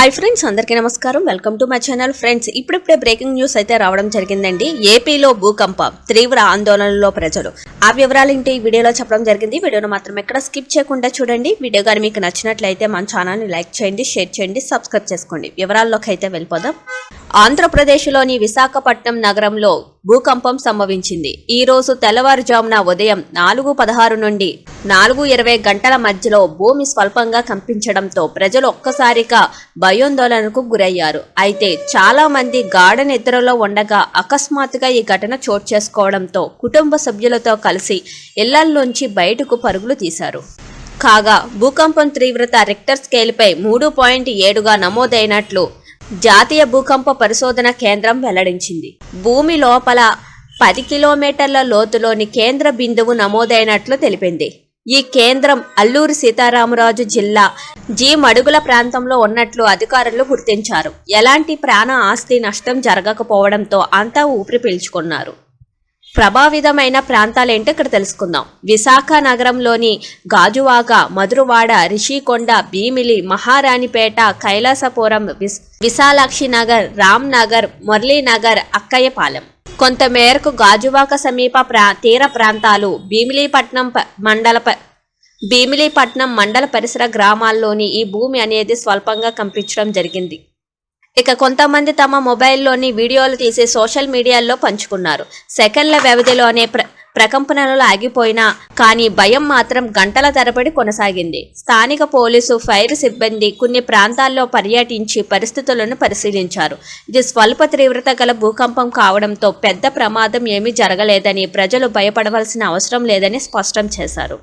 Hi friends అందరికీ నమస్కారం. Welcome to my channel friends ఇప్పుడిప్పుడే బ్రేకింగ్ న్యూస్ అయితే రావడం జరిగిందండి. ఏపీలో భూకంపం తీవ్ర ఆందోళనలో ప్రజలు. ఆ వివరాలు ఏంటి? ఈ వీడియోలో చెప్పడం జరిగింది. వీడియోను మాత్రం ఎక్కడ స్కిప్ చేయకుండా చూడండి. వీడియో కానీ మీకు నచ్చినట్లయితే మన ఛానల్ని లైక్ చేయండి షేర్ చేయండి సబ్స్క్రైబ్ చేసుకోండి. వివరాల్లోకి అయితే వెళ్ళిపోదాం. ఆంధ్రప్రదేశ్లోని విశాఖపట్నం నగరంలో భూకంపం సంభవించింది. ఈ రోజు తెల్లవారుజామున ఉదయం నాలుగు పదహారు నుండి నాలుగు ఇరవై గంటల మధ్యలో భూమి స్వల్పంగా కంపించడంతో ప్రజలు ఒక్కసారిగా భయోందోళనకు గురయ్యారు. అయితే చాలా మంది గాఢ నిద్రలో ఉండగా అకస్మాత్తుగా ఈ ఘటన చోటు చేసుకోవడంతో కుటుంబ సభ్యులతో కలిసి ఇళ్ళల్లోంచి బయటకు పరుగులు తీశారు. కాగా భూకంపం తీవ్రత రిక్టర్ స్కేల్పై మూడు పాయింట్ ఏడుగా నమోదైనట్లు జాతీయ భూకంప పరిశోధన కేంద్రం వెల్లడించింది. భూమి లోపల పది కిలోమీటర్ల లోతులోని కేంద్ర బిందువు నమోదైనట్లు తెలిపింది. ఈ కేంద్రం అల్లూరు సీతారామరాజు జిల్లా జీ మడుగుల ప్రాంతంలో ఉన్నట్లు అధికారులు గుర్తించారు. ఎలాంటి ప్రాణ ఆస్తి నష్టం జరగకపోవడంతో అంతా ఊపిరి పీల్చుకున్నారు. ప్రభావితమైన ప్రాంతాలేంటో ఇక్కడ తెలుసుకుందాం. విశాఖ నగరంలోని గాజువాక మధురవాడ రిషికొండ భీమిలి మహారాణిపేట కైలాసపురం విస్ విశాలాక్షి నగర్ రామ్ నగర్ మురళీనగర్ అక్కయ్యపాలెం. కొంత మేరకు గాజువాక సమీప ప్రా తీర ప్రాంతాలు భీమిలీపట్నం మండల భీమిలీపట్నం మండల పరిసర గ్రామాల్లోని ఈ భూమి అనేది స్వల్పంగా కంపించడం జరిగింది. ఇక కొంతమంది తమ మొబైల్లోని వీడియోలు తీసి సోషల్ మీడియాలో పంచుకున్నారు. సెకండ్ల వ్యవధిలోనే ప్ర ప్రకంపనలు ఆగిపోయినా కానీ భయం మాత్రం గంటల తరబడి కొనసాగింది. స్థానిక పోలీసు ఫైర్ సిబ్బంది కొన్ని ప్రాంతాల్లో పర్యటించి పరిస్థితులను పరిశీలించారు. ఇది స్వల్ప తీవ్రత గల భూకంపం కావడంతో పెద్ద ప్రమాదం ఏమీ జరగలేదని ప్రజలు భయపడవలసిన అవసరం లేదని స్పష్టం చేశారు.